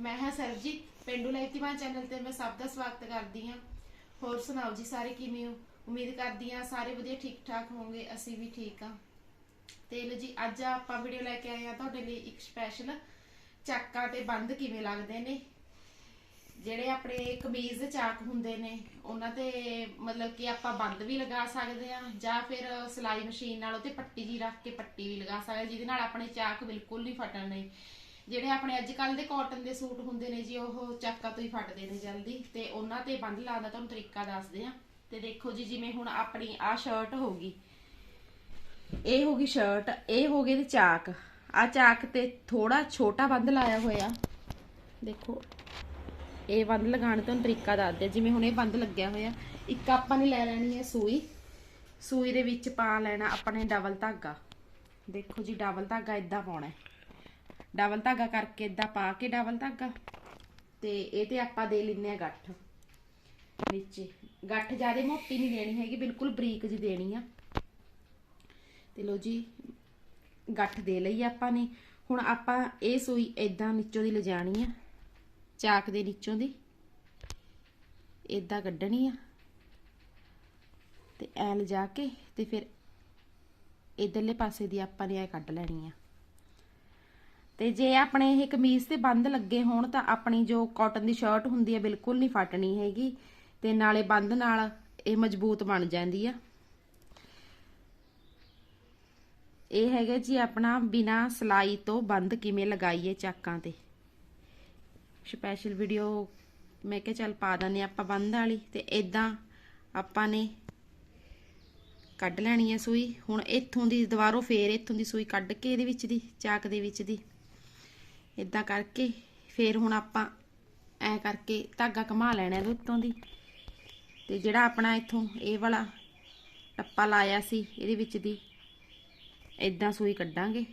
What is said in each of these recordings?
ਮੈਂ ਹਾਂ Sarabjit, ਪਿੰਡੂ live channel ਤੇ ਮੈਂ ਸਭ ਦਾ ਸਵਾਗਤ ਕਰਦੀ ਹਾਂ। ਹੋਰ ਸੁਣਾਓ ਜੀ ਸਾਰੇ ਕਿਵੇਂ ਹੋ? ਉਮੀਦ ਕਰਦੀ ਹਾਂ ਸਾਰੇ ਵਧੀਆ ਠੀਕ ਠਾਕ ਹੋਵੋਗੇ, ਅਸੀਂ ਵੀ ਠੀਕ ਹਾਂ। ਤੇ ਲੋ ਜੀ, ਅੱਜ ਆਪਾਂ ਵੀਡੀਓ ਲੈ ਕੇ ਆਏ ਹਾਂ ਤੁਹਾਡੇ ਲਈ ਇੱਕ ਸਪੈਸ਼ਲ ਚਾਕਾਂ ਤੇ ਬੰਦ ਕਿਵੇਂ ਲੱਗਦੇ ਨੇ। ਜਿਹੜੇ ਆਪਣੇ ਕਮੀਜ਼ ਦੇ ਚਾਕ ਹੁੰਦੇ ਨੇ, ਉਹਨਾਂ ਤੇ ਮਤਲਬ ਕਿ ਆਪਾਂ ਬੰਦ ਵੀ ਲਗਾ ਸਕਦੇ ਆ ਜਾਂ ਫਿਰ ਸਿਲਾਈ ਮਸ਼ੀਨ ਨਾਲ ਉਹਤੇ ਪੱਟੀ ਜੀ ਰੱਖ ਕੇ ਪੱਟੀ ਵੀ ਲਗਾ ਸਕਦੇ ਜਿਹਦੇ ਨਾਲ ਆਪਣੇ ਚਾਕ ਬਿਲਕੁਲ ਨਹੀਂ ਫਟਣੇ ਜਿਹੜੇ ਆਪਣੇ ਅੱਜ ਕੱਲ ਦੇ ਕਾਟਨ ਦੇ ਸੂਟ ਹੁੰਦੇ ਨੇ ਜੀ, ਉਹ ਚਾਕਾਂ ਤੋਂ ਹੀ ਫਟਦੇ ਨੇ ਜਲਦੀ। ਤੇ ਉਹਨਾਂ ਤੇ ਬੰਦ ਲਾਉਣ ਦਾ ਤੁਹਾਨੂੰ ਤਰੀਕਾ ਦੱਸਦੇ ਆ ਤੇ ਦੇਖੋ ਜੀ, ਜਿਵੇਂ ਹੁਣ ਆਪਣੀ ਆ ਸ਼ਰਟ ਹੋਗੀ ਇਹ ਹੋ ਸ਼ਰਟ ਇਹ ਹੋ ਗਏ ਤੇ ਚਾਕ। ਆ ਚਾਕ ਤੇ ਥੋੜਾ ਛੋਟਾ ਬੰਦ ਲਾਇਆ ਹੋਇਆ। ਦੇਖੋ, ਇਹ ਬੰਦ ਲਗਾਉਣ ਦਾ ਤਰੀਕਾ ਦੱਸਦੇ ਜਿਵੇਂ ਹੁਣ ਇਹ ਬੰਦ ਲੱਗਿਆ ਹੋਇਆ, ਇੱਕ ਆਪਾਂ ਨੇ ਲੈ ਲੈਣੀ ਹੈ ਸੂਈ। ਸੂਈ ਦੇ ਵਿੱਚ ਪਾ ਲੈਣਾ ਆਪਣੇ ਡਬਲ ਧਾਗਾ। ਦੇਖੋ ਜੀ, ਡਬਲ ਧਾਗਾ ਇਦਾਂ ਪਾਉਣਾ ਹੈ। ਡਬਲ ਧਾਗਾ ਕਰਕੇ ਇਦਾਂ ਪਾ ਕੇ ਡਬਲ ਧਾਗਾ। ਤੇ ਇਹ ਤੇ ਆਪਾਂ ਦੇ ਲੈਨੇ ਆ ਗੱਠ। ਨੀਚੇ। ਗੱਠ ਜ਼ਿਆਦਾ ਮੋਟੀ ਨਹੀਂ ਦੇਣੀ ਹੈਗੀ, ਬਿਲਕੁਲ ਬਰੀਕ ਜੀ ਦੇਣੀ ਆ। ਤੇ ਲੋ ਜੀ, ਗੱਠ ਦੇ ਲਈ ਆਪਾਂ ਨੇ। ਹੁਣ ਆਪਾਂ ਇਹ ਸੂਈ ਇਦਾਂ ਨੀਚੋਂ ਦੀ ਲਿਜਾਣੀ ਆ, ਚਾਕ ਦੇ ਨੀਚੋਂ ਦੀ। ਇਦਾਂ ਕੱਢਣੀ ਆ। ਤੇ ਐ ਲਿਜਾ ਕੇ ਤੇ ਫਿਰ ਇਧਰਲੇ ਪਾਸੇ ਦੀ ਆਪਾਂ ਨੇ ਐ ਕੱਢ ਲੈਣੀ ਆ। ਤੇ ਜੇ ਆਪਣੇ ਇਹ ਕਮੀਜ਼ ਤੇ ਬੰਦ ਲੱਗੇ ਹੋਣ ਤਾਂ ਆਪਣੀ ਜੋ ਕਾਟਨ ਦੀ ਸ਼ਰਟ ਹੁੰਦੀ ਹੈ ਬਿਲਕੁਲ ਨਹੀਂ ਫਟਣੀ ਹੈਗੀ ਤੇ ਨਾਲੇ ਬੰਦ ਨਾਲ ਇਹ ਮਜ਼ਬੂਤ ਬਣ ਜਾਂਦੀ ਆ। ਇਹ ਹੈਗਾ ਜੀ ਆਪਣਾ ਬਿਨਾ ਸਲਾਈ ਤੋਂ ਬੰਦ ਕਿਵੇਂ ਲਗਾਈਏ ਚਾਕਾਂ ਤੇ। ਸਪੈਸ਼ਲ ਵੀਡੀਓ ਮੈਂ ਕਿਹਾ ਚੱਲ ਪਾ ਦਿੰਦੇ ਹਾਂ ਆਪਾਂ ਬੰਦ ਵਾਲੀ ਤੇ ਇਦਾਂ ਆਪਾਂ ਨੇ ਕੱਢ ਲੈਣੀ ਹੈ ਸੂਈ। ਹੁਣ ਇੱਥੋਂ ਦੀ ਦੁਬਾਰੋਂ ਫੇਰ ਇੱਥੋਂ ਦੀ ਸੂਈ ਕੱਢ ਕੇ ਇਹਦੇ ਵਿੱਚ ਦੀ, ਚਾਕ ਦੇ ਵਿੱਚ ਦੀ। ਇਦਾਂ ਕਰਕੇ ਫੇਰ ਹੁਣ ਆਪਾਂ ਐ ਕਰਕੇ ਧਾਗਾ ਘੁਮਾ ਲੈਣਾ ਇਹਦੇ ਉੱਤੋਂ ਦੀ। ਤੇ ਜਿਹੜਾ ਆਪਣਾ ਇੱਥੋਂ ਇਹ ਵਾਲਾ ਟੱਪਾ ਲਾਇਆ ਸੀ ਇਹਦੇ ਵਿੱਚ ਦੀ ਇਦਾਂ ਸੂਈ ਕੱਢਾਂਗੇ।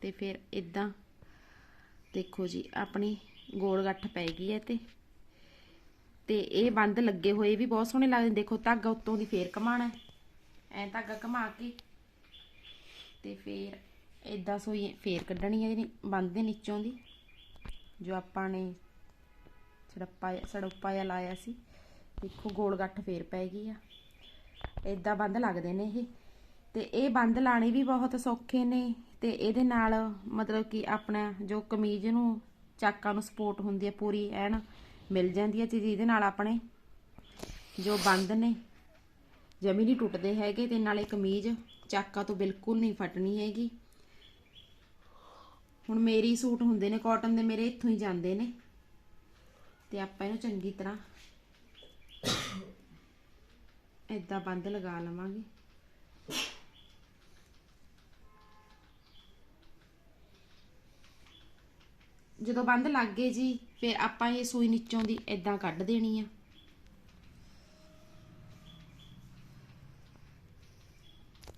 ਤੇ ਫਿਰ ਇਦਾਂ ਦੇਖੋ ਜੀ, ਆਪਣੀ ਗੋਲ ਗੱਠ ਪੈ ਗਈ ਹੈ ਤੇ। ਤੇ ਇਹ ਬੰਦ ਲੱਗੇ ਹੋਏ ਵੀ ਬਹੁਤ ਸੋਹਣੇ ਲੱਗਦੇ ਦੇਖੋ ਧਾਗਾ ਉੱਤੋਂ ਦੀ ਫੇਰ ਘਮਾਣਾ ਐ ਧਾਗਾ ਘਮਾ ਕੇ ਤੇ ਫੇਰ ਇਦਾਂ ਸੂਈ ਫੇਰ ਕੱਢਣੀ ਹੈ ਇਹਦੀ ਬੰਦ ਦੇ ਨੀਚੋਂ ਦੀ, ਜੋ ਆਪਾਂ ਨੇ ਸੜੱਪਾ ਸੜੱਪਾ ਜਿਹਾ ਲਾਇਆ ਸੀ। ਦੇਖੋ ਗੋਲ ਗੱਠ ਫੇਰ ਪੈ ਗਈ ਆ। ਇਦਾਂ ਬੰਦ ਲੱਗਦੇ ਨੇ ਇਹ। ਤੇ ਇਹ ਬੰਦ ਲਾਣੇ ਵੀ ਬਹੁਤ ਸੌਖੇ ਨੇ ਤੇ ਇਹਦੇ ਨਾਲ ਮਤਲਬ ਕਿ ਆਪਣਾ ਜੋ ਕਮੀਜ਼ ਨੂੰ, ਚਾਕਾਂ ਨੂੰ ਸਪੋਰਟ ਹੁੰਦੀ ਹੈ ਪੂਰੀ, ਐਨ ਮਿਲ ਜਾਂਦੀ ਹੈ ਤੇ ਜਿਹਦੇ ਨਾਲ ਆਪਣੇ ਜੋ ਬੰਦ ਨੇ, ਜਮੀ ਨਹੀਂ ਟੁੱਟਦੇ ਹੈਗੇ ਤੇ ਨਾਲੇ ਕਮੀਜ਼ ਚਾਕਾਂ ਤੋਂ ਬਿਲਕੁਲ ਨਹੀਂ ਫਟਣੀ ਹੈਗੀ। ਹੁਣ ਮੇਰੀ ਸੂਟ ਹੁੰਦੇ ਨੇ ਕਾਟਨ ਦੇ ਮੇਰੇ ਇੱਥੋਂ ਹੀ ਜਾਂਦੇ ਨੇ। ਤੇ ਆਪਾਂ ਇਹਨੂੰ ਚੰਗੀ ਤਰ੍ਹਾਂ ਏਦਾਂ ਬੰਦ ਲਗਾ ਲਵਾਂਗੇ। ਜਦੋਂ ਬੰਦ ਲੱਗ ਗਏ ਜੀ, ਫਿਰ ਆਪਾਂ ਇਹ ਸੂਈ ਨੀਚੋਂ ਦੀ ਏਦਾਂ ਕੱਢ ਦੇਣੀ ਆ।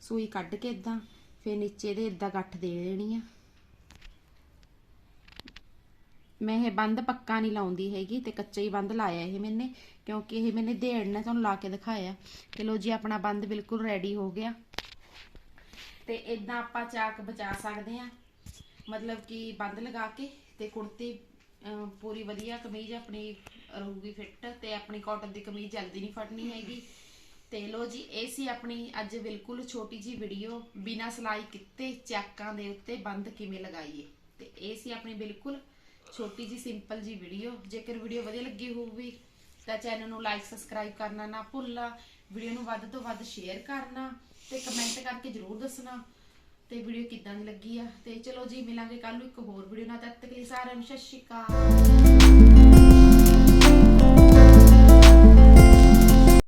ਸੂਈ ਕੱਢ ਕੇ ਏਦਾਂ, ਫਿਰ ਨੀਚੇ ਦੇ ਏਦਾਂ ਗੱਠ ਦੇ ਦੇਣੀ ਆ। ਮੈਂ ਇਹ ਬੰਦ ਪੱਕਾ ਨਹੀਂ ਲਾਉਂਦੀ ਹੈਗੀ ਤੇ ਕੱਚਾ ਹੀ ਬੰਦ ਲਾਇਆ ਇਹ ਮੈਨੇ, ਕਿਉਂਕਿ ਇਹ ਮੈਨੇ ਦੇੜ ਨੇ ਤੁਹਾਨੂੰ ਲਾ ਕੇ ਦਿਖਾਇਆ। ਤੇ ਲੋ ਜੀ, ਆਪਣਾ ਬੰਦ ਬਿਲਕੁਲ ਰੈਡੀ ਹੋ ਗਿਆ। ਤੇ ਇਦਾਂ ਆਪਾਂ ਚਾਕ ਬਚਾ ਸਕਦੇ ਆ ਮਤਲਬ ਕਿ ਬੰਦ ਲਗਾ ਕੇ ਤੇ ਕੁੜਤੀ ਪੂਰੀ ਵਧੀਆ ਕਮੀਜ਼ ਆਪਣੀ ਰਹੂਗੀ ਫਿੱਟ ਤੇ ਆਪਣੀ ਕਾਟਨ ਦੀ ਕਮੀਜ਼ ਜਲਦੀ ਨਹੀਂ ਫਟਣੀ ਹੈਗੀ। ਤੇ ਲੋ ਜੀ, ਇਹ ਸੀ ਆਪਣੀ ਅੱਜ ਬਿਲਕੁਲ ਛੋਟੀ ਜੀ ਵੀਡੀਓ ਬਿਨਾ ਸਲਾਈ ਕੀਤੇ ਚੈਕਾਂ ਦੇ ਉੱਤੇ ਬੰਦ ਕਿਵੇਂ ਲਗਾਈਏ। ਤੇ ਇਹ ਸੀ ਆਪਣੀ ਬਿਲਕੁਲ ਛੋਟੀ ਜੀ ਸਿੰਪਲ ਜੀ ਵੀਡੀਓ। ਜੇਕਰ ਵੀਡੀਓ ਵਧੀਆ ਲੱਗੀ ਹੋਊਗੀ, ਤਾਂ ਚੈਨਲ ਨੂੰ ਲਾਈਕ ਸਬਸਕ੍ਰਾਈਬ ਕਰਨਾ ਨਾ ਭੁੱਲਣਾ, ਵੀਡੀਓ ਨੂੰ ਵੱਧ ਤੋਂ ਵੱਧ ਸ਼ੇਅਰ ਕਰਨਾ ਤੇ ਕਮੈਂਟ ਕਰਕੇ ਜਰੂਰ ਦੱਸਣਾ ਤੇ ਵੀਡੀਓ ਕਿੱਦਾਂ ਦੀ ਲੱਗੀ ਆ। ਤੇ ਚਲੋ ਜੀ, ਮਿਲਾਂਗੇ ਕੱਲ ਨੂੰ ਇੱਕ ਹੋਰ ਵੀਡੀਓ ਨਾਲ, ਤਦ ਤੱਕ ਲਈ ਸਾਰਿਆਂ ਨੂੰ ਸਤਿ ਸ਼੍ਰੀ ਅਕਾਲ।